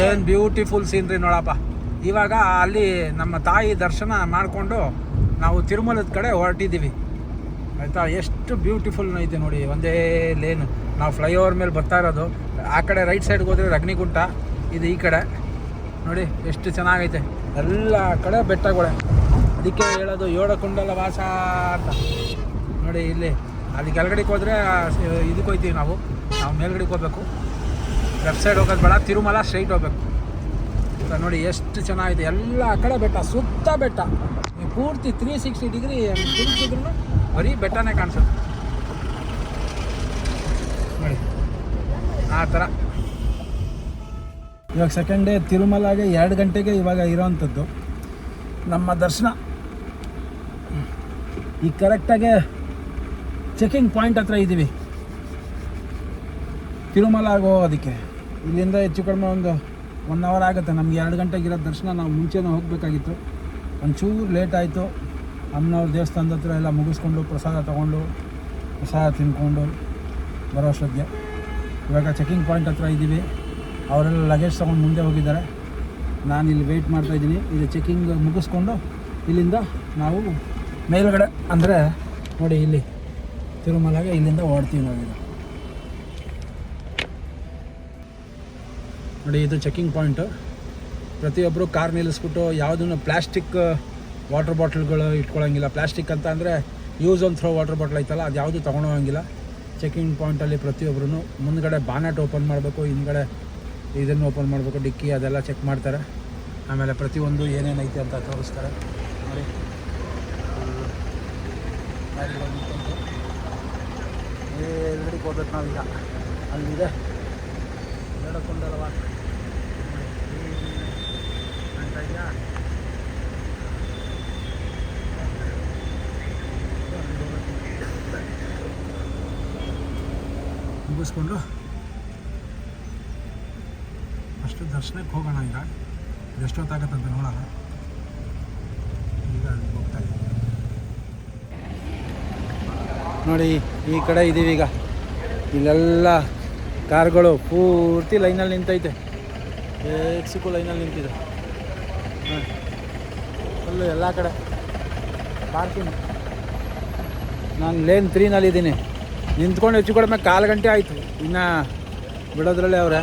ಏನು beautiful scenery ನೋಡಪ್ಪ. ಇವಾಗ ಅಲ್ಲಿ ನಮ್ಮ ತಾಯಿ ದರ್ಶನ ಮಾಡಿಕೊಂಡು ನಾವು ತಿರುಮಲದ ಕಡೆ ಹೊರಟಿದ್ದೀವಿ. ಆಯಿತಾ? ಎಷ್ಟು ಬ್ಯೂಟಿಫುಲ್ ಐತೆ ನೋಡಿ, ಒಂದೇ ಲೇನ್ ನಾವು ಫ್ಲೈಓವರ್ ಮೇಲೆ ಬರ್ತಾ ಇರೋದು. ಆ ಕಡೆ ರೈಟ್ ಸೈಡ್ಗೆ ಹೋದರೆ ರಗ್ನಿಗುಂಟ ಇದು ಈ ಕಡೆ. ನೋಡಿ, ಎಷ್ಟು ಚೆನ್ನಾಗೈತೆ. ಎಲ್ಲ ಕಡೆ ಬೆಟ್ಟಗಳೇ. ಅದಕ್ಕೆ ಹೇಳೋದು ಏಳು ಕುಂಡಲ ವಾಸ ಅಂತ. ನೋಡಿ, ಇಲ್ಲಿ. ಅಲ್ಲಿ ಕೆಳಗಡೆಗೆ ಹೋದರೆ ಇದಕ್ಕೆ ಹೋಗ್ತೀವಿ ನಾವು. ನಾವು ಮೇಲ್ಗಡೆಗೆ ಹೋಗ್ಬೇಕು. ಲೆಫ್ಟ್ ಸೈಡ್ ಹೋಗೋದು ಬೇಡ, ತಿರುಮಲ ಸ್ಟ್ರೈಟ್ ಹೋಗ್ಬೇಕು. ನೋಡಿ ಎಷ್ಟು ಚೆನ್ನಾಗಿದೆ, ಎಲ್ಲ ಕಡೆ ಬೆಟ್ಟ, ಸುತ್ತ ಬೆಟ್ಟ. ಪೂರ್ತಿ ತ್ರೀ ಸಿಕ್ಸ್ಟಿ ಡಿಗ್ರಿ ತಿರುಗಿಸಿದ್ರು ಬರೀ ಬೆಟ್ಟನೇ ಕಾಣಿಸುತ್ತೆ. ನೋಡಿ, ಆ ಥರ. ಇವಾಗ ಸೆಕೆಂಡ್ ಡೇ ತಿರುಮಲಾಗೆ ಎರಡು ಗಂಟೆಗೆ ಇವಾಗ ಇರೋವಂಥದ್ದು ನಮ್ಮ ದರ್ಶನ. ಈಗ ಕರೆಕ್ಟಾಗಿ ಚೆಕಿಂಗ್ ಪಾಯಿಂಟ್ ಹತ್ರ ಇದ್ದೀವಿ ತಿರುಮಲಾಗೋ ಹೋಗೋದಕ್ಕೆ ಇಲ್ಲಿಂದ ಹೆಚ್ಚು ಕಡಿಮೆ ಒಂದು ಒನ್ ಅವರ್ ಆಗುತ್ತೆ. ನಮ್ಗೆ ಎರಡು ಗಂಟೆಗೆ ಇರೋ ದರ್ಶನ ನಾವು ಮುಂಚೆನೇ ಹೋಗಬೇಕಾಗಿತ್ತು. ಒಂಚೂರು ಲೇಟ್ ಆಯಿತು. ಅಮ್ಮನವ್ರ ದೇವಸ್ಥಾನದ ಹತ್ರ ಎಲ್ಲ ಮುಗಿಸ್ಕೊಂಡು, ಪ್ರಸಾದ ತೊಗೊಂಡು, ಪ್ರಸಾದ ತಿನ್ಕೊಂಡು ಬರೋ ಅಷ್ಟೊತ್ತಿಗೆ. ಇವಾಗ ಚೆಕಿಂಗ್ ಪಾಯಿಂಟ್ ಹತ್ರ ಇದ್ದೀವಿ. ಅವರೆಲ್ಲ ಲಗೇಜ್ ತೊಗೊಂಡು ಮುಂದೆ ಹೋಗಿದ್ದಾರೆ. ನಾನು ಇಲ್ಲಿ ವೆಯ್ಟ್ ಮಾಡ್ತಾ ಇದ್ದೀನಿ. ಇದು ಚೆಕಿಂಗ್ ಮುಗಿಸ್ಕೊಂಡು ಇಲ್ಲಿಂದ ನಾವು ಮೇಲ್ಗಡೆ, ಅಂದರೆ ನೋಡಿ ಇಲ್ಲಿ ತಿರುಮಲಾಗೆ ಇಲ್ಲಿಂದ ಓಡ್ತೀವಿ ನಾವೀಗ. ನೋಡಿ, ಇದು ಚೆಕಿಂಗ್ ಪಾಯಿಂಟು ಪ್ರತಿಯೊಬ್ಬರು ಕಾರ್ ನಿಲ್ಲಿಸ್ಬಿಟ್ಟು ಯಾವುದನ್ನು ಪ್ಲಾಸ್ಟಿಕ್ ವಾಟರ್ ಬಾಟ್ಲ್ಗಳು ಇಟ್ಕೊಳ್ಳೋಂಗಿಲ್ಲ ಪ್ಲಾಸ್ಟಿಕ್ ಅಂತ ಅಂದರೆ ಯೂಸ್ ಒಂದು ಥ್ರೋ ವಾಟರ್ ಬಾಟ್ಲ್ ಐತಲ್ಲ ಅದು ಯಾವುದು ತೊಗೊಳೋಂಗಿಲ್ಲ ಚೆಕಿಂಗ್ ಪಾಯಿಂಟಲ್ಲಿ ಪ್ರತಿಯೊಬ್ಬರೂ ಮುಂದ್ಗಡೆ ಬಾನೆಟ್ ಓಪನ್ ಮಾಡಬೇಕು, ಹಿಂದ್ಗಡೆ ಇದನ್ನು ಓಪನ್ ಮಾಡಬೇಕು, ಡಿಕ್ಕಿ ಅದೆಲ್ಲ ಚೆಕ್ ಮಾಡ್ತಾರೆ. ಆಮೇಲೆ ಪ್ರತಿಯೊಂದು ಏನೇನೈತೆ ಅಂತ ತೋರಿಸ್ತಾರೆ. ನೋಡಿ. ಹೋಗ್ಬೇಕು ನಾವೀಗ. ಅಲ್ಲಿದೆ. ಹೇಳಕೊಂಡಲ್ವ ಕಾಣ್ತಾ ಇದೆಯಾ ಮುಗಿಸ್ಕೊಂಡು ಅಷ್ಟು ದರ್ಶನಕ್ಕೆ ಹೋಗೋಣ ಈಗ. ಎಷ್ಟೊತ್ತಾಗತ್ತಂತ ನೋಡೋಣ. ಈಗ ನೋಡಿ, ಈ ಕಡೆ ಇದ್ದೀವಿ ಈಗ. ಇಲ್ಲೆಲ್ಲ ಕಾರ್ಗಳು ಪೂರ್ತಿ ಲೈನಲ್ಲಿ ನಿಂತೈತೆ. ಎಕ್ಸಿಕೋ ಲೈನಲ್ಲಿ ನಿಂತಿದೆ. ಫುಲ್ಲು ಎಲ್ಲ ಕಡೆ ಪಾರ್ಕಿಂಗ್. ನಾನು ಲೇನ್ ತ್ರೀನಲ್ಲಿದ್ದೀನಿ ನಿಂತ್ಕೊಂಡು ಹೆಚ್ಚು ಕಡಿಮೆ ಕಾಲು ಗಂಟೆ ಆಯಿತು. ಇನ್ನು ಬಿಡೋದ್ರಲ್ಲೇ ಅವರೇ.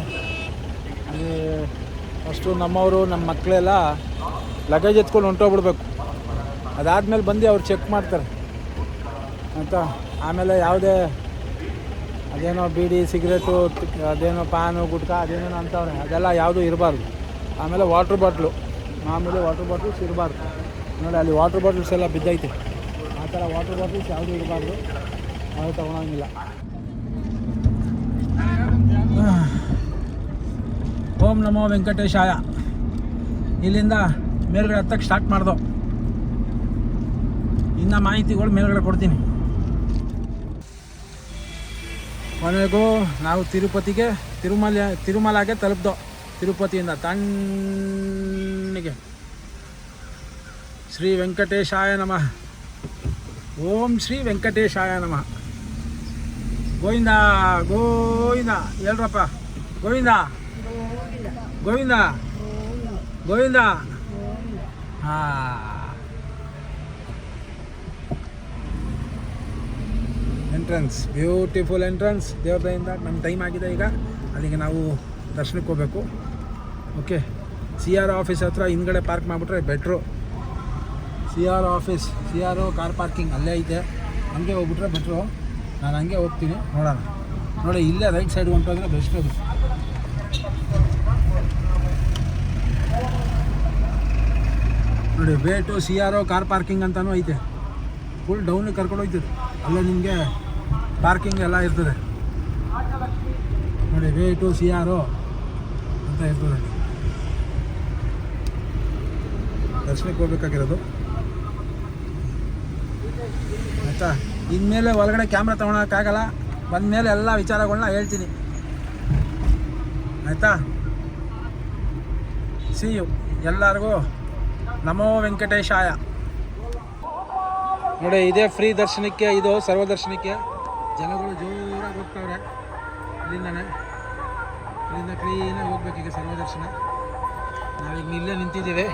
ಫಸ್ಟು ನಮ್ಮವರು ನಮ್ಮ ಮಕ್ಕಳೆಲ್ಲ ಲಗೇಜ್ ಎತ್ಕೊಂಡು ಹೊಂಟೋಗ್ಬಿಡ್ಬೇಕು. ಅದಾದಮೇಲೆ ಬಂದು ಅವ್ರು ಚೆಕ್ ಮಾಡ್ತಾರೆ. ಅಂತ. ಆಮೇಲೆ ಯಾವುದೇ ಅದೇನೋ ಬೀಡಿ, ಸಿಗರೇಟು, ಅದೇನೋ ಪಾನು, ಗುಟ್ಕಾ, ಅದೇನೋ ಅಂತವ್ರೆ ಅದೆಲ್ಲ ಯಾವುದೂ ಇರಬಾರ್ದು. ಆಮೇಲೆ ವಾಟ್ರ್ ಬಾಟ್ಲು ಮಾಮೂಲಿ ವಾಟರ್ ಬಾಟಲ್ಸ್ ಇರಬಾರ್ದು. ನೋಡಿ, ಅಲ್ಲಿ ವಾಟರ್ ಬಾಟಲ್ಸ್ ಎಲ್ಲ ಬಿದ್ದೈತೆ. ಆ ಥರ ವಾಟರ್ ಬಾಟಲ್ಸ್ ಯಾವುದೂ ಇರಬಾರ್ದು. ಅದು ತಗೊಳಂಗಿಲ್ಲ. ಓಂ ನಮೋ ವೆಂಕಟೇಶಾಯ. ಇಲ್ಲಿಂದ ಮೇಲ್ಗಡೆ ಹತ್ತಕ್ಕೆ ಸ್ಟಾರ್ಟ್ ಮಾಡ್ದೋ. ಇನ್ನು ಮಾಹಿತಿಗಳು ಮೇಲ್ಗಡೆ ಕೊಡ್ತೀನಿ. ಕೊನೆಗೂ ನಾವು ತಿರುಪತಿಗೆ, ತಿರುಮಲ, ತಿರುಮಲಾಗೆ ತಲುಪ್ದೋ. ತಿರುಪತಿಯಿಂದ ಶ್ರೀ ವೆಂಕಟೇಶಾಯ ನಮಃ. ಓಂ ಶ್ರೀ ವೆಂಕಟೇಶಾಯ ನಮಃ. ಗೋವಿಂದ ಗೋವಿಂದ, ಹೇಳ್ರಪ್ಪ. ಗೋವಿಂದ. ಗೋವಿಂದ. ಗೋವಿಂದ. ಹಾಂ. ಎಂಟ್ರೆನ್ಸ್ ಬ್ಯೂಟಿಫುಲ್ ಎಂಟ್ರೆನ್ಸ್ ದೇವ್ರದಿಂದ ನಮ್ಮ ಟೈಮ್ ಆಗಿದೆ ಈಗ. ಅಲ್ಲಿಗೆ ನಾವು ದರ್ಶನಕ್ಕೆ ಹೋಗಬೇಕು. ಓಕೆ ಸಿ ಆರ್ ಆಫೀಸ್ ಹತ್ರ ಹಿಂದ್ಗಡೆ ಪಾರ್ಕ್ ಮಾಡಿಬಿಟ್ರೆ better. C R office C R car parking ಅಲ್ಲೇ ಐತೆ. ಹಂಗೆ ಹೋಗ್ಬಿಟ್ರೆ ಬೆಟ್ರು. ನಾನು ಹಂಗೆ ಹೋಗ್ತೀನಿ, ನೋಡೋಣ. ನೋಡಿ, ಇಲ್ಲೇ ರೈಟ್ ಸೈಡ್ ಹೊಂಟೋದ್ರೆ ಬೆಸ್ಟ್ ಅದು. ನೋಡಿ bay two C R car parking ಅಂತಲೂ ಐತೆ. ಫುಲ್ ಡೌನಿಗೆ ಕರ್ಕೊಂಡು ಹೋಗ್ತದೆ ಅಲ್ಲೇ ನಿಮಗೆ ಪಾರ್ಕಿಂಗ್ ಎಲ್ಲ ಇರ್ತದೆ. ನೋಡಿ, ವೇ ಟು ಸಿ ಓ ಅಂತ ಇರ್ತದೆ ಅಲ್ಲಿ ದರ್ಶನಕ್ಕೆ ಹೋಗ್ಬೇಕಾಗಿರೋದು. ಆಯಿತಾ? ಇನ್ಮೇಲೆ ಒಳಗಡೆ ಕ್ಯಾಮ್ರಾ ತೊಗೊಳಕ್ಕಾಗಲ್ಲ. ಬಂದಮೇಲೆ ಎಲ್ಲ ವಿಚಾರಗಳನ್ನ ಹೇಳ್ತೀನಿ. ಆಯಿತಾ? ಸಿ ಯು ಎಲ್ಲರಿಗೂ ನಮೋ ವೆಂಕಟೇಶಾಯ. ನೋಡಿ, ಇದೇ ಫ್ರೀ ದರ್ಶನಕ್ಕೆ, ಇದು ಸರ್ವ ದರ್ಶನಕ್ಕೆ ಜನಗಳು ಜೋರಾಗಿ ಹೋಗ್ತಾವ್ರೆ. ಇಲ್ಲಿಂದನೇ. ಇಲ್ಲಿಂದ ಕ್ಲೀನಾಗಿ ಹೋಗ್ಬೇಕೀಗ ಸರ್ವದರ್ಶನ ನಾವೀಗ ಇಲ್ಲೇ ನಿಂತಿದ್ದೀವಿ.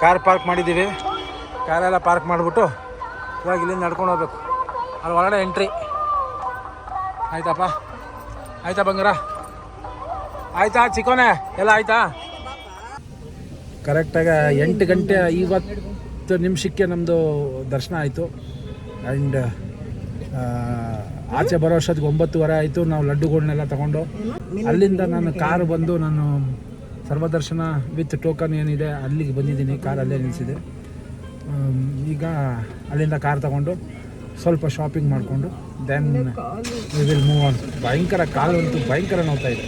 ಕಾರ್ ಪಾರ್ಕ್ ಮಾಡಿದ್ದೀವಿ. ಕಾರೆಲ್ಲ ಪಾರ್ಕ್ ಮಾಡಿಬಿಟ್ಟು ಇವಾಗ ಇಲ್ಲಿಂದ ನಡ್ಕೊಂಡು ಹೋಗ್ಬೇಕು. ಅಲ್ಲಿ ಒಳಗಡೆ ಎಂಟ್ರಿ. ಆಯ್ತಪ್ಪ? ಆಯ್ತಾ ಬಂಗಾರ? ಆಯ್ತಾ ಚಿಕ್ಕೋನೆ? ಎಲ್ಲ ಆಯ್ತಾ? ಕರೆಕ್ಟಾಗಿ ಎಂಟು ಗಂಟೆ ಐವತ್ತು ನಿಮಿಷಕ್ಕೆ ನಮ್ಮದು ದರ್ಶನ ಆಯಿತು. ಆ್ಯಂಡ್ ಆಚೆ ಬರೋ ಅಷ್ಟೊತ್ತಿಗೆ ಒಂಬತ್ತುವರೆ ಆಯಿತು. ನಾವು ಲಡ್ಡುಗಳನ್ನೆಲ್ಲ ತಗೊಂಡು. ಅಲ್ಲಿಂದ ನಾನು ಕಾರು ಬಂದು ನಾನು ಸರ್ವದರ್ಶನ ವಿತ್ ಟೋಕನ್ ಏನಿದೆ ಅಲ್ಲಿಗೆ ಬಂದಿದ್ದೀನಿ ಕಾರ್ ಅಲ್ಲೇ ನಿಲ್ಲಿಸಿದೆ ಈಗ ಅಲ್ಲಿಂದ ಕಾರ್ ತಗೊಂಡು ಸ್ವಲ್ಪ ಶಾಪಿಂಗ್ ಮಾಡಿಕೊಂಡು then we will move on ಭಯಂಕರ ಕಾಲು ಅಂತೂ ಭಯಂಕರ ನೋಡ್ತಾ ಇದೆ.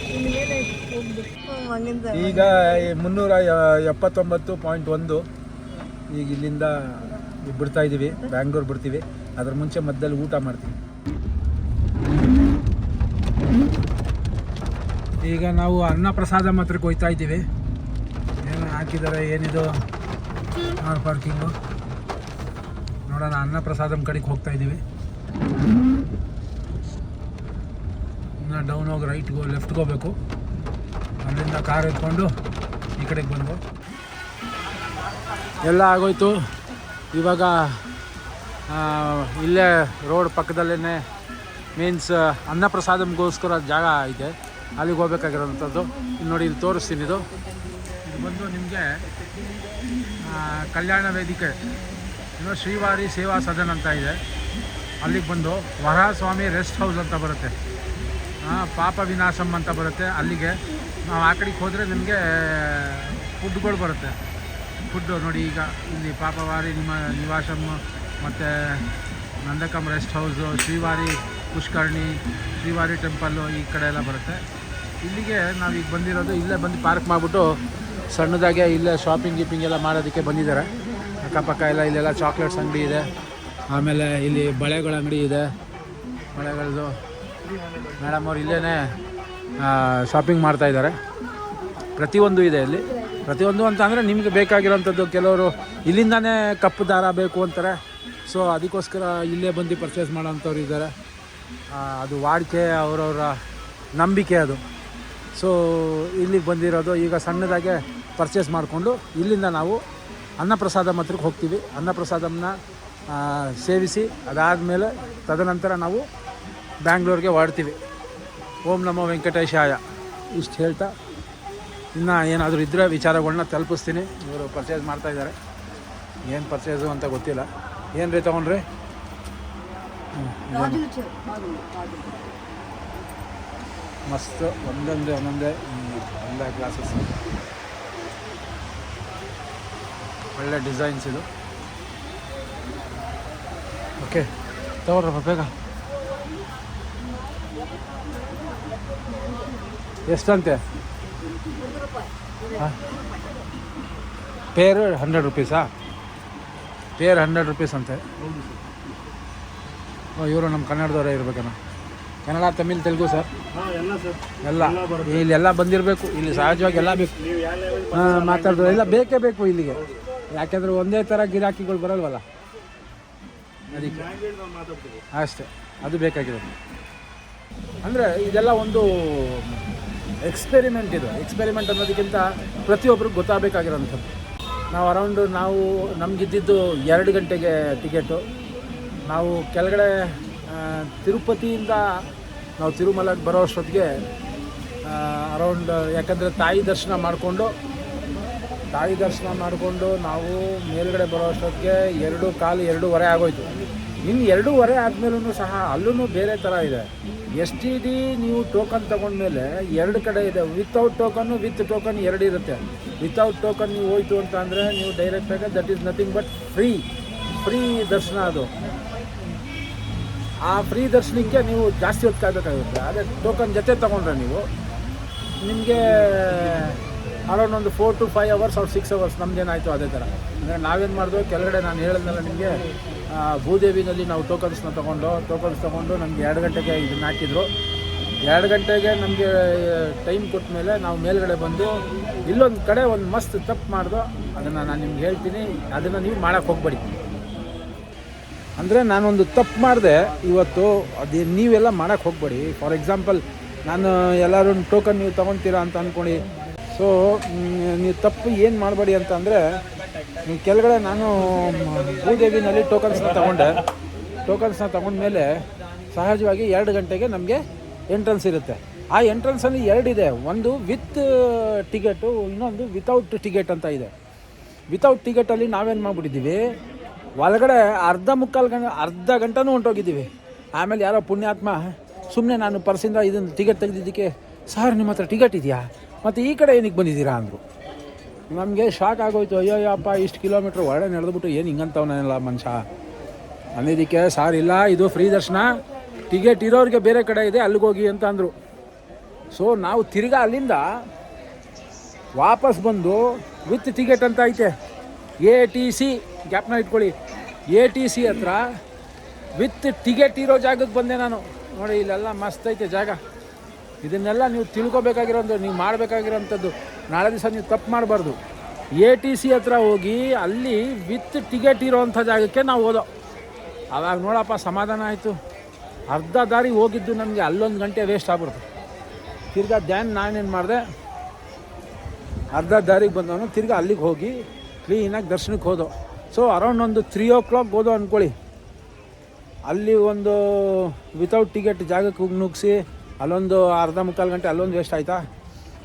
ಈಗ ಮುನ್ನೂರ ಎಪ್ಪತ್ತೊಂಬತ್ತು ಪಾಯಿಂಟ್ ಒಂದು ಈಗ ಇಲ್ಲಿಂದ ಬಿಡ್ತಾ ಇದ್ದೀವಿ ಬ್ಯಾಂಗ್ಳೂರ್ ಬಿಡ್ತೀವಿ. ಅದ್ರ ಮುಂಚೆ ಮಧ್ಯದಲ್ಲಿ ಊಟ ಮಾಡ್ತೀವಿ. ಈಗ ನಾವು ಅನ್ನಪ್ರಸಾದ ಮಾತ್ರಕ್ಕೆ ಹೋಗ್ತಾ ಇದ್ದೀವಿ. ಏನು ಹಾಕಿದ್ದಾರೆ ಏನಿದು? ಪಾರ್ಕಿಂಗು ನೋಡೋಣ ಅನ್ನಪ್ರಸಾದಂ ಕಡೆಗೆ ಹೋಗ್ತಾ ಇದ್ದೀವಿ. ಇನ್ನು ಡೌನ್ ಹೋಗಿ ರೈಟ್ಗೋ ಲೆಫ್ಟ್ಗೆ ಹೋಗ್ಬೇಕು. ಅಲ್ಲಿಂದ ಕಾರ್ ಎತ್ಕೊಂಡು ಈ ಕಡೆಗೆ ಬಂದು ಎಲ್ಲ ಆಗೋಯ್ತು. ಇವಾಗ ಇಲ್ಲೇ ರೋಡ್ ಪಕ್ಕದಲ್ಲೇ ಮೀನ್ಸ್ ಅನ್ನಪ್ರಸಾದಂಗೋಸ್ಕರ ಜಾಗ ಇದೆ. ಅಲ್ಲಿಗೆ ಹೋಗ್ಬೇಕಾಗಿರೋವಂಥದ್ದು ಇಲ್ಲಿ ನೋಡಿ ಇಲ್ಲಿ ತೋರಿಸ್ತೀನಿ ಇದು. ಇದು ಬಂದು ನಿಮಗೆ ಕಲ್ಯಾಣ ವೇದಿಕೆ. ಇನ್ನು ಶ್ರೀವಾರಿ ಸೇವಾ ಸದನ ಅಂತ ಇದೆ. ಅಲ್ಲಿಗೆ ಬಂದು ವರಸ್ವಾಮಿ ರೆಸ್ಟ್ ಹೌಸ್ ಅಂತ ಬರುತ್ತೆ. ಪಾಪ ವಿನಾಶಮ್ ಅಂತ ಬರುತ್ತೆ ಅಲ್ಲಿಗೆ. ನಾವು ಆ ಕಡೆಗೆ ಹೋದರೆ ನಿಮಗೆ, ಫುಡ್ಗಳು ಬರುತ್ತೆ. ಫುಡ್ಡು ನೋಡಿ ಈಗ ಇಲ್ಲಿ ಪಾಪವಾರಿ ನಿಮ್ಮ ನಿವಾಸಮ್ ಮತ್ತು Nandakam rest house, Srivari Pushkarini, Srivari temple ಈ ಕಡೆ ಎಲ್ಲ ಬರುತ್ತೆ. ಇಲ್ಲಿಗೆ ನಾವೀಗ ಬಂದಿರೋದು, ಇಲ್ಲೇ ಬಂದು ಪಾರ್ಕ್ ಮಾಡಿಬಿಟ್ಟು ಸಣ್ಣದಾಗೆ ಇಲ್ಲೇ ಶಾಪಿಂಗ್ ಗೀಪಿಂಗ್ ಎಲ್ಲ ಮಾಡೋದಕ್ಕೆ ಬಂದಿದ್ದಾರೆ. ಅಕ್ಕಪಕ್ಕ ಎಲ್ಲ ಇಲ್ಲೆಲ್ಲ ಚಾಕ್ಲೇಟ್ಸ್ ಅಂಗಡಿ ಇದೆ. ಆಮೇಲೆ ಇಲ್ಲಿ ಬಳೆಗಳ ಅಂಗಡಿ ಇದೆ. ಬಳೆಗಳದು ಮೇಡಮ್ ಅವ್ರು ಇಲ್ಲೇ ಶಾಪಿಂಗ್ ಮಾಡ್ತಾ ಇದ್ದಾರೆ. ಪ್ರತಿಯೊಂದು ಇದೆ ಇಲ್ಲಿ. ಪ್ರತಿಯೊಂದು ಅಂತ ಅಂದರೆ ನಿಮಗೆ ಬೇಕಾಗಿರೋಂಥದ್ದು ಕೆಲವರು ಇಲ್ಲಿಂದಾನೇ ಕಪ್ಪು ದಾರ ಬೇಕು ಅಂತಾರೆ. ಸೊ ಅದಕ್ಕೋಸ್ಕರ ಇಲ್ಲೇ ಬಂದು ಪರ್ಚೇಸ್ ಮಾಡೋಂಥವ್ರು ಇದ್ದಾರೆ. ಅದು ವಾಡಿಕೆ ಅವರವರ ನಂಬಿಕೆ ಅದು. ಸೊ ಇಲ್ಲಿಗೆ ಬಂದಿರೋದು ಈಗ ಸಣ್ಣದಾಗೆ ಪರ್ಚೇಸ್ ಮಾಡಿಕೊಂಡು ಇಲ್ಲಿಂದ ನಾವು ಅನ್ನಪ್ರಸಾದ ಮಾತ್ರಕ್ಕೆ ಹೋಗ್ತೀವಿ. ಅನ್ನಪ್ರಸಾದಮ್ನ ಸೇವಿಸಿ, ಅದಾದಮೇಲೆ ತದನಂತರ ನಾವು ಬ್ಯಾಂಗ್ಳೂರಿಗೆ ಹೊರಡ್ತೀವಿ. ಓಂ ನಮೋ ವೆಂಕಟೇಶಾಯ. ಇಷ್ಟು ಹೇಳ್ತಾ ಇನ್ನು ಏನಾದರೂ ಇದ್ದರೆ ವಿಚಾರಗಳನ್ನ ತಲುಪಿಸ್ತೀನಿ. ಇವರು ಪರ್ಚೇಸ್ ಮಾಡ್ತಾ ಇದ್ದಾರೆ ಏನು ಪರ್ಚೇಸು ಅಂತ ಗೊತ್ತಿಲ್ಲ. ಏನು? ರೀ ತೊಗೊಂಡ್ರಿ ಮಸ್ತ್ ಒಂದೊಂದೇ ಒಂದೊಂದೇ ಒಂದೇ ಗ್ಲಾಸಸ್ ಒಳ್ಳೆ ಡಿಸೈನ್ಸ್ ಇದು. ಓಕೆ ತಗೊಳ್ರಪ್ಪ ಬೇಗ. ಎಷ್ಟಂತೆ? ಪೇರ್ ಹಂಡ್ರೆಡ್ ರುಪೀಸಾ ಪೇರ್ ಹಂಡ್ರೆಡ್ ರುಪೀಸ್ ಅಂತೆ. ಇವರು ನಮ್ಮ ಕನ್ನಡದವರೇ ಇರ್ಬೇಕೇನೋ. ಕನ್ನಡ ತಮಿಳ್ ತೆಲುಗು ಸರ್. ಎಲ್ಲ ಇಲ್ಲಿ ಎಲ್ಲ ಬಂದಿರಬೇಕು. ಇಲ್ಲಿ ಸಹಜವಾಗಿ ಎಲ್ಲ ಬೇಕು. ಹಾಂ ಮಾತಾಡಿದ್ರು ಎಲ್ಲ ಬೇಕೇ ಬೇಕು ಇಲ್ಲಿಗೆ. ಯಾಕೆಂದ್ರೆ ಒಂದೇ ಥರ ಗಿರಾಕಿಗಳು ಬರಲ್ವಲ್ಲ? ಅದಕ್ಕೆ. ಅಷ್ಟೇ. ಅದು ಬೇಕಾಗಿರೋದು ಅಂದರೆ ಇದೆಲ್ಲ ಒಂದು ಎಕ್ಸ್ಪೆರಿಮೆಂಟ್ ಇದು. ಎಕ್ಸ್ಪೆರಿಮೆಂಟ್ ಅನ್ನೋದಕ್ಕಿಂತ ಪ್ರತಿಯೊಬ್ಬರಿಗೆ ಗೊತ್ತಾಗಬೇಕಾಗಿರೋಂಥದ್ದು. ನಾವು ಅರೌಂಡು ನಾವು ನಮಗಿದ್ದಿದ್ದು ಎರಡು ಗಂಟೆಗೆ ಟಿಕೆಟು ನಾವು ಕೆಳಗಡೆ ತಿರುಪತಿಯಿಂದ ನಾವು ತಿರುಮಲಕ್ಕೆ ಬರೋ ಅಷ್ಟೊತ್ತಿಗೆ ಅರೌಂಡ್ ಯಾಕಂದರೆ ತಾಯಿ ದರ್ಶನ ಮಾಡಿಕೊಂಡು, ತಾಯಿ ದರ್ಶನ ಮಾಡಿಕೊಂಡು ನಾವು ಮೇಲುಗಡೆ ಬರೋ ಅಷ್ಟೊತ್ತಿಗೆ ಎರಡು ಕಾಲು ಎರಡೂವರೆ ಆಗೋಯ್ತು. ಇನ್ನು ಎರಡೂವರೆ ಆದಮೇಲೂ ಸಹ ಅಲ್ಲೂ ಬೇರೆ ಥರ ಇದೆ. ಎಸ್ ಟಿ ಡಿ ನೀವು ಟೋಕನ್ ತೊಗೊಂಡ್ಮೇಲೆ ಎರಡು ಕಡೆ ಇದೆ. ವಿತೌಟ್ ಟೋಕನ್ನು ವಿತ್ ಟೋಕನ್ ಎರಡು ಇರುತ್ತೆ. ವಿತೌಟ್ ಟೋಕನ್ ನೀವು ಹೋಯ್ತು ಅಂತ ಅಂದರೆ ನೀವು ಡೈರೆಕ್ಟಾಗಿ that is nothing but free free ದರ್ಶನ ಅದು. ಆ ಫ್ರೀ ದರ್ಶನಕ್ಕೆ ನೀವು ಜಾಸ್ತಿ ಹೊತ್ತು ಕಾಯ್ಬೇಕಾಗುತ್ತೆ. ಅದೇ ಟೋಕನ್ ಜೊತೆ ತೊಗೊಂಡ್ರೆ ನೀವು, ನಿಮಗೆ ಅರೌಂಡ್ ಒಂದು ಫೋರ್ ಟು ಫೈವ್ ಅವರ್ಸ್ ಅವ್ರು ಸಿಕ್ಸ್ ಅವರ್ಸ್ ನಮ್ದೇನಾಯಿತು ಅದೇ ಥರ ಅಂದರೆ ನಾವೇನು ಮಾಡಿದ್ವು ಕೆಳಗಡೆ ನಾನು ಹೇಳಿದ್ನಲ್ಲ ನಿಮಗೆ ಭೂದೇವಿನಲ್ಲಿ ನಾವು ಟೋಕನ್ಸ್ನ ತೊಗೊಂಡು ಟೋಕನ್ಸ್ ತೊಗೊಂಡು ನಮಗೆ ಎರಡು ಗಂಟೆಗೆ ಇದನ್ನ ಹಾಕಿದ್ರು. ಎರಡು ಗಂಟೆಗೆ ನಮಗೆ ಟೈಮ್ ಕೊಟ್ಟ ಮೇಲೆ ನಾವು ಮೇಲ್ಗಡೆ ಬಂದು ಇಲ್ಲೊಂದು ಕಡೆ ಒಂದು ಮಸ್ತ್ ತಪ್ಪು ಮಾಡಿದ್ರು ಅದನ್ನು ನಾನು ನಿಮ್ಗೆ ಹೇಳ್ತೀನಿ, ಅದನ್ನು ನೀವು ಮಾಡೋಕ್ಕೆ ಹೋಗ್ಬೇಡಿ. ಅಂದರೆ ನಾನೊಂದು ತಪ್ಪು ಮಾಡಿದೆ. ಇವತ್ತು ಅದೇ ನೀವೆಲ್ಲ ಮಾಡೋಕ್ಕೆ ಹೋಗ್ಬೇಡಿ. ಫಾರ್ ಎಕ್ಸಾಂಪಲ್ ನಾನು ಎಲ್ಲರೂ ಟೋಕನ್ ನೀವು ತೊಗೊತೀರಾ ಅಂತ ಅಂದ್ಕೊಂಡು ಸೊ ನೀವು ತಪ್ಪು ಏನು ಮಾಡಬೇಡಿ ಅಂತ ಅಂದರೆ ಕೆಳಗಡೆ ನಾನು ಭೂದೇವಿನಲ್ಲಿ ಟೋಕನ್ಸ್ನ ತೊಗೊಂಡೆ. ಟೋಕನ್ಸ್ನ ತಗೊಂಡ್ಮೇಲೆ ಸಹಜವಾಗಿ ಎರಡು ಗಂಟೆಗೆ ನಮಗೆ ಎಂಟ್ರೆನ್ಸ್ ಇರುತ್ತೆ. ಆ ಎಂಟ್ರೆನ್ಸಲ್ಲಿ ಎರಡಿದೆ. ಒಂದು ವಿತ್ ಟಿಕೆಟು ಇನ್ನೊಂದು ವಿತೌಟ್ ಟಿಕೆಟ್ ಅಂತ ಇದೆ. ವಿತೌಟ್ ಟಿಕೆಟಲ್ಲಿ ನಾವೇನು ಮಾಡಿಬಿಟ್ಟಿದ್ದೀವಿ? ಒಳಗಡೆ ಅರ್ಧ ಮುಕ್ಕಾಲು ಗಂಟೆ, ಅರ್ಧ ಗಂಟೆನೂ ಹೊಂಟೋಗಿದ್ದೀವಿ. ಆಮೇಲೆ ಯಾರೋ ಪುಣ್ಯಾತ್ಮ ಸುಮ್ಮನೆ ನಾನು ಪರ್ಸಿಂದ ಇದನ್ನು ಟಿಕೆಟ್ ತೆಗೆದಿದ್ದಕ್ಕೆ, ಸರ್, ನಿಮ್ಮ ಹತ್ರ ಟಿಕೆಟ್ ಇದೆಯಾ? ಮತ್ತು ಈ ಕಡೆ ಏನಕ್ಕೆ ಬಂದಿದ್ದೀರಾ? ಅಂದರು. ನಮಗೆ ಶಾಕ್ ಆಗೋಯ್ತು. ಅಯ್ಯೋ ಅಪ್ಪ, ಇಷ್ಟು ಕಿಲೋಮೀಟ್ರ್ ಒಳಗಡೆ ನಡೆದುಬಿಟ್ಟು ಏನು ಹಿಂಗಂತವನಲ್ಲ ಮನುಷ್ಯ? ಅಂದಿದ್ದಕ್ಕೆ ಸಾರ್, ಇಲ್ಲ, ಇದು ಫ್ರೀ ದರ್ಶನ. ಟಿಕೆಟ್ ಇರೋರಿಗೆ ಬೇರೆ ಕಡೆ ಇದೆ, ಅಲ್ಲಿಗೆ ಹೋಗಿ ಅಂತ ಅಂದರು. ಸೊ ನಾವು ತಿರ್ಗಾ ಅಲ್ಲಿಂದ ವಾಪಸ್ ಬಂದು, ವಿತ್ ಟಿಕೆಟ್ ಅಂತ ಐತೆ. ಎ ಟಿ ಸಿ ಗ್ಯಾಪ್ನ ಇಟ್ಕೊಳ್ಳಿ. ಎ ಟಿ ಸಿ ಹತ್ರ ವಿತ್ ಟಿಕೆಟ್ ಇರೋ ಜಾಗಕ್ಕೆ ಬಂದೆ ನಾನು. ನೋಡಿ, ಇಲ್ಲೆಲ್ಲ ಮಸ್ತ್ ಐತೆ ಜಾಗ. ಇದನ್ನೆಲ್ಲ ನೀವು ತಿಳ್ಕೊಬೇಕಾಗಿರೋದು ನೀವು ಮಾಡಬೇಕಾಗಿರೋಂಥದ್ದು ನಾಳೆ ದಿವಸ ನೀವು ತಪ್ಪು ಮಾಡಬಾರ್ದು. ಎ ಟಿ ಸಿ ಹತ್ರ ಹೋಗಿ ಅಲ್ಲಿ ವಿತ್ ಟಿಕೆಟ್ ಇರೋವಂಥ ಜಾಗಕ್ಕೆ ನಾವು ಹೋದೋ. ಅವಾಗ ನೋಡಪ್ಪ, ಸಮಾಧಾನ ಆಯಿತು. ಅರ್ಧ ದಾರಿ ಹೋಗಿದ್ದು ನಮಗೆ ಅಲ್ಲೊಂದು ಗಂಟೆ ವೇಸ್ಟ್ ಆಗ್ಬಿಡ್ತು. ತಿರ್ಗಾ ಧ್ಯಾನ್ ನಾನೇನು ಮಾಡಿದೆ? ಅರ್ಧ ದಾರಿಗೆ ಬಂದವನು ತಿರ್ಗಾ ಅಲ್ಲಿಗೆ ಹೋಗಿ ಕ್ಲೀನಾಗಿ ದರ್ಶನಕ್ಕೆ ಹೋದೋ. ಸೊ ಅರೌಂಡ್ ಒಂದು ತ್ರೀ ಓ ಕ್ಲಾಕ್ ಹೋದೋ ಅಂದ್ಕೊಳ್ಳಿ ಅಲ್ಲಿ ಒಂದು ವಿತೌಟ್ ಟಿಕೆಟ್ ಜಾಗಕ್ಕೆ ಹೋಗಿ ನುಗ್ಸಿ, ಅಲ್ಲೊಂದು ಅರ್ಧ ಮುಕ್ಕಾಲು ಗಂಟೆ, ಅಲ್ಲೊಂದು ವೇಸ್ಟ್ ಆಯಿತಾ?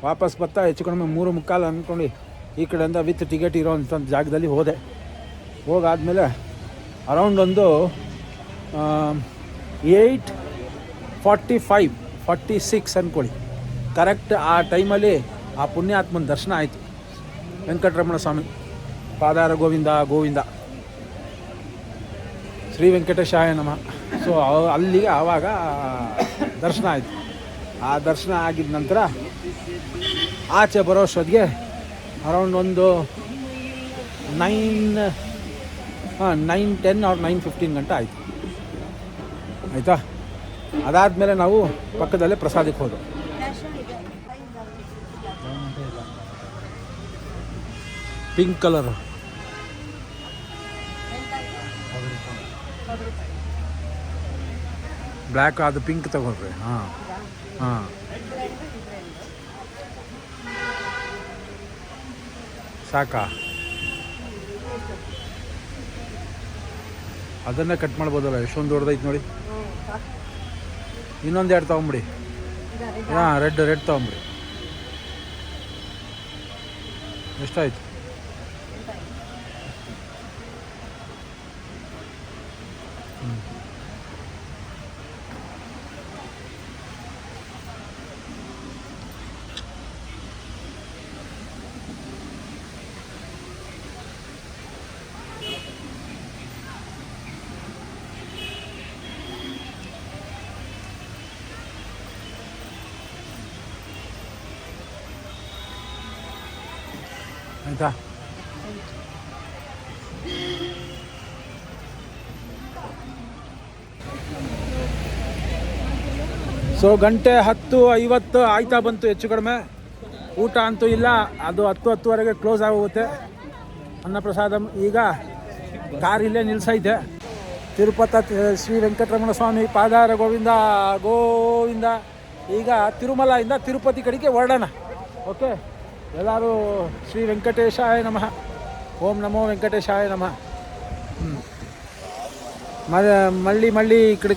ವಾಪಸ್ ಬರ್ತಾ ಹೆಚ್ಚು ಕಡಿಮೆ ಮೂರು ಮುಕ್ಕಾಲು ಅಂದ್ಕೊಂಡು ಈ ಕಡೆಯಿಂದ ವಿತ್ ಟಿಕೆಟ್ ಇರೋವಂಥ ಜಾಗದಲ್ಲಿ ಹೋದೆ. ಹೋಗಾದಮೇಲೆ ಅರೌಂಡ್ ಒಂದು eight forty five forty six ಅಂದ್ಕೊಳ್ಳಿ ಕರೆಕ್ಟ್ ಆ ಟೈಮಲ್ಲಿ ಆ ಪುಣ್ಯಾತ್ಮನ ದರ್ಶನ ಆಯಿತು. ವೆಂಕಟರಮಣ ಸ್ವಾಮಿ. ಪಾದಾರ ಗೋವಿಂದ ಗೋವಿಂದ. ಶ್ರೀ ವೆಂಕಟೇಶಾಯ ನಮ. ಸೊ ಅಲ್ಲಿಗೆ ಆವಾಗ ದರ್ಶನ ಆಯಿತು. ಆ ದರ್ಶನ ಆಗಿದ ನಂತರ ಆಚೆ ಬರೋಷ್ಟೊತ್ತಿಗೆ ಅರೌಂಡ್ ಒಂದು ನೈನ್, ಹಾಂ, nine ten or nine fifteen ಗಂಟೆ ಆಯಿತು. ಆಯಿತಾ? ಅದಾದಮೇಲೆ ನಾವು ಪಕ್ಕದಲ್ಲೇ ಪ್ರಸಾದಕ್ಕೆ ಹೋದವು. ಪಿಂಕ್ ಕಲರ್ ಬ್ಲ್ಯಾಕ್ ಅದು ಪಿಂಕ್ ತಗೊಳ್ರಿ. ಹಾಂ. ಹಾಂ. ಸಾಕಾ? ಅದನ್ನೇ ಕಟ್ ಮಾಡ್ಬೋದಲ್ಲ ಎಷ್ಟೊಂದು ದೊಡ್ಡದೈತೆ ನೋಡಿ. ಇನ್ನೊಂದು ಎರಡು ತೊಗೊಂಬಿಡಿ. ಹಾಂ ರೆಡ್ ರೆಡ್ ತೊಗೊಂಬಿಡಿ. ಎಷ್ಟಾಯ್ತು? Mm-hmm. ಸೊ ಗಂಟೆ ಹತ್ತು ಐವತ್ತು ಆಯ್ತಾ ಬಂತು, ಹೆಚ್ಚು ಕಡಿಮೆ. ಊಟ ಅಂತೂ ಇಲ್ಲ, ಅದು ಹತ್ತು ಹತ್ತುವರೆಗೆ ಕ್ಲೋಸ್ ಆಗೋಗುತ್ತೆ. ಅನ್ನಪ್ರಸಾದ, ಈಗ ಕಾರ್ ಇಲ್ಲೇ ನಿಲ್ಸೈತೆ. ತಿರುಪತ ಶ್ರೀ ವೆಂಕಟರಮಣ ಸ್ವಾಮಿ, ಪಾದಾರ ಗೋವಿಂದ ಗೋವಿಂದ, ಈಗ ತಿರುಮಲಯಿಂದ ತಿರುಪತಿ ಕಡೆಗೆ ಹೊರಡೋಣ ಓಕೆ ಎಲ್ಲರೂ ಶ್ರೀ ವೆಂಕಟೇಶಾಯ ನಮಃ. ಓಂ ನಮೋ ವೆಂಕಟೇಶಾಯ ನಮಃ. ಹ್ಞೂ ಮಳ್ಳಿ ಮಳ್ಳಿ ಕಡೆ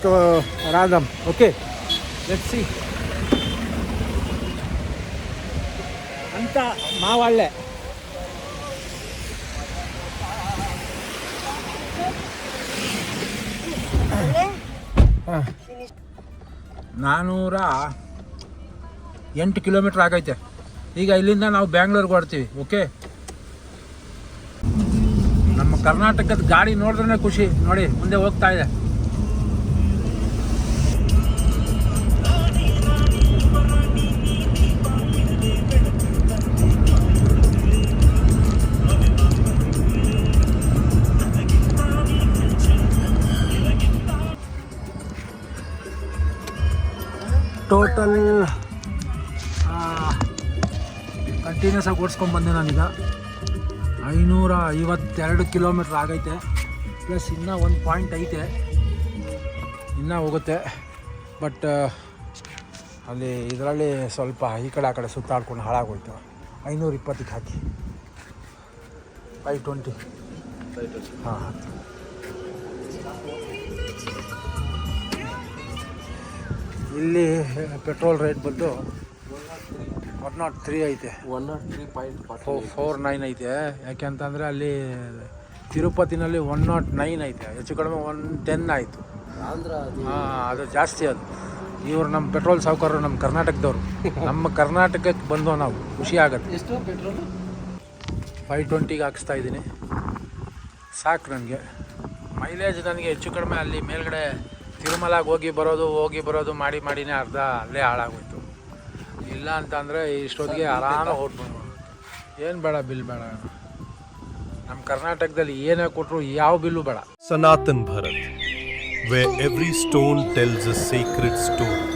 ರಾಧಮ್ ಓಕೆ ಲೆಟ್ ಸಿ ಅಂತ ಮಾವಳ್ಳೆ. ನಾನೂರ ಎಂಟು ಕಿಲೋಮೀಟ್ರ್ ಆಗೈತೆ. ಈಗ ಇಲ್ಲಿಂದ ನಾವು ಬ್ಯಾಂಗ್ಳೂರ್ಗೆ ಹೊಡ್ತೀವಿ ಓಕೆ? ನಮ್ಮ ಕರ್ನಾಟಕದ ಗಾಡಿ ನೋಡಿದ್ರೆ ಖುಷಿ. ನೋಡಿ, ಮುಂದೆ ಹೋಗ್ತಾ ಇದೆ. ಟೋಟಲ್ ಕಂಟಿನ್ಯೂಸ್ ಆಗಿ ಓಡಿಸ್ಕೊಂಡು ಬಂದೆ ನಾನೀಗ. ಐನೂರ ಐವತ್ತೆರಡು ಕಿಲೋಮೀಟ್ರ್ ಆಗೈತೆ. ಪ್ಲಸ್ ಇನ್ನೂ ಒಂದು ಪಾಯಿಂಟ್ ಐತೆ. ಇನ್ನೂ ಹೋಗುತ್ತೆ. ಬಟ್ ಅಲ್ಲಿ ಇದರಲ್ಲಿ ಸ್ವಲ್ಪ ಈ ಕಡೆ ಆ ಕಡೆ ಸುತ್ತಾಡ್ಕೊಂಡು ಹಾಳಾಗೋಯ್ತು. ಐನೂರ ಇಪ್ಪತ್ತಕ್ಕೆ ಹಾಕಿ. ಫೈವ್ ಟ್ವೆಂಟಿ ಹಾಂ. ಇಲ್ಲಿ ಪೆಟ್ರೋಲ್ ರೇಟ್ ಬಂದು ಒನ್ ನಾಟ್ ತ್ರೀ ಐತೆ. One naught three point four four nine ಐತೆ. ಯಾಕೆಂತಂದರೆ ಅಲ್ಲಿ ತಿರುಪತಿನಲ್ಲಿ ಒನ್ ನಾಟ್ ನೈನ್ ಐತೆ. ಹೆಚ್ಚು ಕಡಿಮೆ ಒನ್ ಟೆನ್ ಆಯಿತು. ಹಾಂ ಅದು ಜಾಸ್ತಿ ಅದು. ಇವರು ನಮ್ಮ ಪೆಟ್ರೋಲ್ ಸಾವುಕಾರರು ನಮ್ಮ ಕರ್ನಾಟಕದವರು. ನಮ್ಮ ಕರ್ನಾಟಕಕ್ಕೆ ಬಂದೋ ನಾವು ಖುಷಿ ಆಗುತ್ತೆ. ಎಷ್ಟು ಪೆಟ್ರೋಲ್ ಫೈವ್ ಟ್ವೆಂಟಿಗೆ ಹಾಕಿಸ್ತಾ ಇದ್ದೀನಿ. ಸಾಕು ನನಗೆ. ಮೈಲೇಜ್ ನನಗೆ ಹೆಚ್ಚು ಕಡಿಮೆ ಅಲ್ಲಿ ಮೇಲ್ಗಡೆ ತಿರುಮಲಾಗೆ ಹೋಗಿ ಬರೋದು ಹೋಗಿ ಬರೋದು ಮಾಡಿ ಮಾಡಿನೇ ಅರ್ಧ ಅಲ್ಲೇ ಹಾಳಾಗೋಯ್ತು. ಇಲ್ಲ ಅಂತಂದರೆ ಇಷ್ಟೊತ್ತಿಗೆ ಆರಾಮ ಹೊಟ್ಬೋದು ಏನು ಬೇಡ ಬಿಲ್ ಬೇಡ. ನಮ್ಮ ಕರ್ನಾಟಕದಲ್ಲಿ ಏನೇ ಕೊಟ್ಟರು ಯಾವ ಬಿಲ್ಲು ಬೇಡ. Sanatan Bharat where every stone tells a sacred story.